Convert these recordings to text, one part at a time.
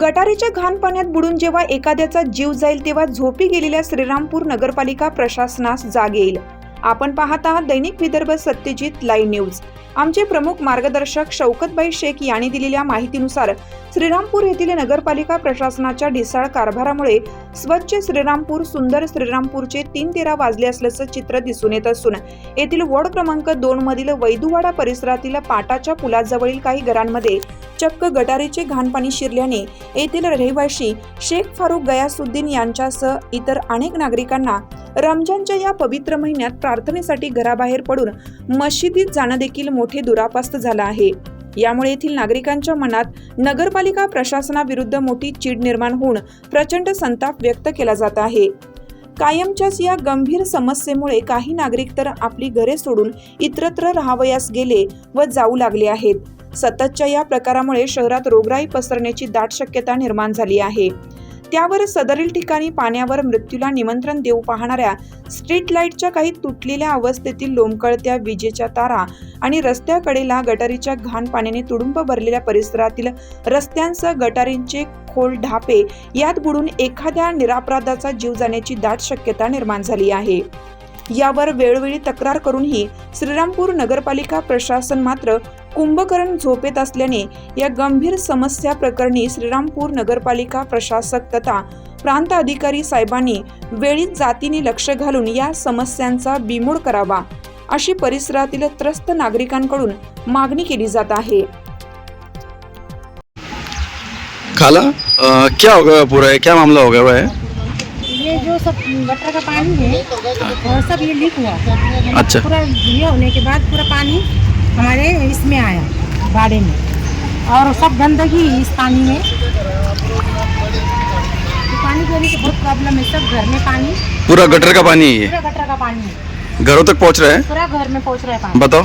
गटारीच्या घाण पाण्यात बुडून जेव्हा एखाद्याचा जीव जाईल तेव्हा झोपी गेलेल्या श्रीरामपूर नगरपालिका प्रशासनास जाग येईल. आपण पाहत आहात दैनिक विदर्भ सत्यजित लाईव्ह न्यूज. आमचे प्रमुख मार्गदर्शक शौकतबाई शेख यांनी दिलेल्या माहितीनुसार श्रीरामपूर येथील नगरपालिका प्रशासनाच्या ढिसाळ कारभारामुळे स्वच्छ श्रीरामपूर सुंदर श्रीरामपूरचे तीन तेरा वाजले असल्याचं चित्र दिसून येत असून येथील वॉर्ड क्रमांक दोन मधील वैदुवाडा परिसरातील पाटाच्या पुलाजवळील काही घरांमध्ये चक्क गटारीचे घाणपाणी शिरल्याने येथील रहिवाशी शेख फारुख गयासुद्दीन यांच्यासह इतर अनेक नागरिकांना रमजानच्या या पवित्र महिन्यात प्रार्थनेसाठी घराबाहेर पडून मशिदीत जाणं देखील मोठे दुरापास्त झालं आहे. यामुळे येथील नागरिकांच्या मनात नगरपालिका प्रशासनाविरुद्ध मोठी चीड निर्माण होऊन प्रचंड संताप व्यक्त केला जात आहे. कायमच्याच या गंभीर समस्येमुळे काही नागरिक तर आपली घरे सोडून इतरत्र राहावयास गेले व जाऊ लागले आहेत. सततच्या या प्रकारामुळे शहरात रोगराई पसरण्याची दाट शक्यता निर्माण झाली आहे. त्यावर सदरील ठिकाणी पाण्यावर मृत्यूला निमंत्रण देऊ पाहणाऱ्या स्ट्रीट लाईटच्या काही तुटलेल्या अवस्थेतील लोंबकळत्या विजेच्या तारा आणि रस्त्याकडेला गटारीच्या घाण पाण्याने तुडुंब भरलेल्या परिसरातील रस्त्यांसह गटारींचे खोल ढापे यात बुडून एखाद्या निरापराधाचा जीव जाण्याची दाट शक्यता निर्माण झाली आहे. यावर वेळोवेळी तक्रार करूनही श्रीरामपूर नगरपालिका प्रशासन मात्र कुंभकर्ण झोपेत असल्याने या गंभीर समस्या प्रकरणी श्रीरामपूर नगरपालिका प्रशासक तथा प्रांत अधिकारी साहेबांनी वेळीच जातीने लक्ष घालून या समस्यांचा बिमोड करावा अशी परिसरातील त्रस्त नागरिकांकडून मागणी केली जात आहे. खाला अ, क्या हो गया पूरा है क्या मामला हो गया हुआ है ये जो सब गटर का पानी है वो सब ये लीक हुआ। अच्छा। पूरा ये होने के बाद पूरा पानी हमारे इसमें आया बाड़े में। और सब गंदगी इस पानी में। पानी की वजह से बहुत प्रॉब्लम है सब घर में पानी। पूरा गटर का पानी है पूरा गटर का पानी है। घरों तक पहुँच रहा है? पूरा घर में पहुँच रहा है पानी। बताओ।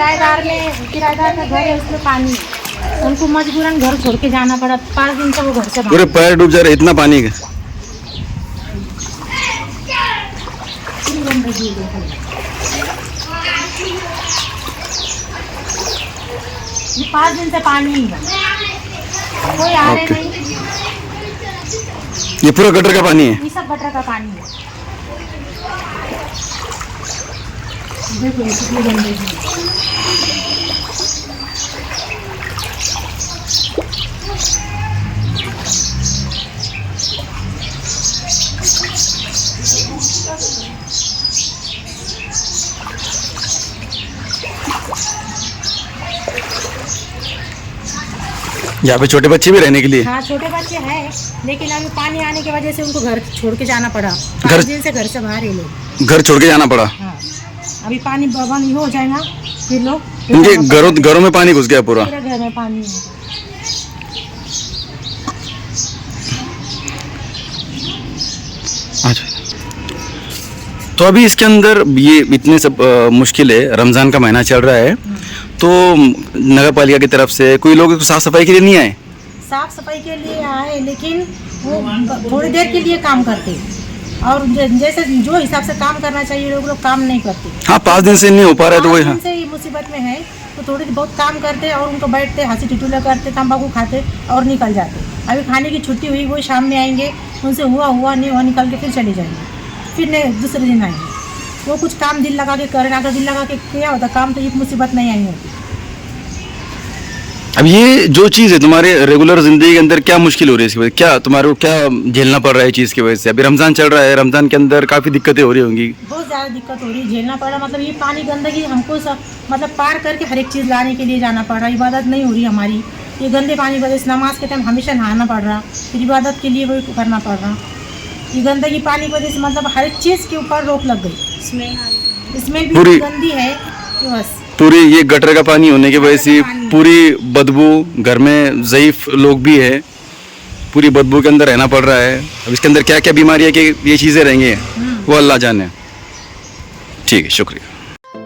किराएदार में किराएदार का घर है उसमें पानी है। उनको मजबूरन घर छोड़ के जाना पड़ा पाँच दिन से वो घर से पूरे पैर डूब जा रहे इतना पानी का पाँच दिन से पानी ही है। कोई आ रहे नहीं। ये पूरा गटर का पानी है। ये सब गटर का पानी है। देखो ये कितनी गंदगी है यहाँ पे छोटे बच्चे भी रहने के लिए? हाँ छोटे बच्चे हैं लेकिन अभी पानी आने की वजह से उनको घर छोड़ के जाना पड़ा। घर- दिन से घर से बाहर ही लोग। घर छोड़ के जाना पड़ा? हाँ। अभी पानी बंद हो जाएगा फिर लोग इनके घरों घरों में पानी घुस गया पूरा? घर में पानी है। अच्छा। तो अभी इसके अंदर ये इतने सब मुश्किल है रमज़ान का महीना चल रहा है। तो नगर पालिका की तरफ़ से कोई लोग साफ़ सफ़ाई के लिए नहीं आए? साफ़ सफ़ाई के लिए आए लेकिन वो थोड़ी देर के लिए काम करते। और जैसे जो हिसाब से काम करना चाहिए लोग लोग काम नहीं करते। हाँ पाँच दिन से नहीं हो पा रहा है तो वही हाँ। से ही मुसीबत में है तो थोड़ी बहुत काम करते और उनको बैठते हँसी टिटूला करते तम्बाकू खाते और निकल जाते। अभी खाने की छुट्टी हुई वो शाम में आएँगे उनसे हुआ हुआ नहीं हुआ निकल के फिर चले जाएँगे। फिर नहीं दूसरे दिन आएँगे। वो कुछ काम दिल लगा के करें अगर दिल लगा के किया होता काम तो एक मुसीबत नहीं आई होती। अब ये जो चीज़ है तुम्हारे रेगुलर ज़िंदगी के अंदर क्या मुश्किल हो रही है इसकी वजह से? क्या तुम्हारे को क्या झेलना पड़ रहा है चीज़ की वजह से? अभी रमज़ान चल रहा है रमज़ान के अंदर काफ़ी दिक्कतें हो रही होंगी। बहुत ज़्यादा दिक्कत हो रही है झेलना पड़ा मतलब ये पानी गंदगी हमको सब मतलब पार करके हर एक चीज़ लाने के लिए जाना पड़ रहा है। इबादत नहीं हो रही हमारी। ये गंदे पानी की वजह से नमाज़ के टाइम हमेशा नहाना पड़ रहा फिर इबादत के लिए वही करना पड़ रहा। ये गंदगी पानी की वजह से मतलब हर एक चीज़ के ऊपर रोक लग गई। स्मेल भी गंदी है बस। पूरी ये गटर का पानी होने की वजह से पूरी बदबू घर में ज़यीफ लोग भी है। पूरी बदबू के अंदर रहना पड़ रहा है। अब इसके अंदर क्या क्या बीमारियाँ है कि ये चीज़ें रहेंगी? वो अल्लाह जाने। ठीक है शुक्रिया।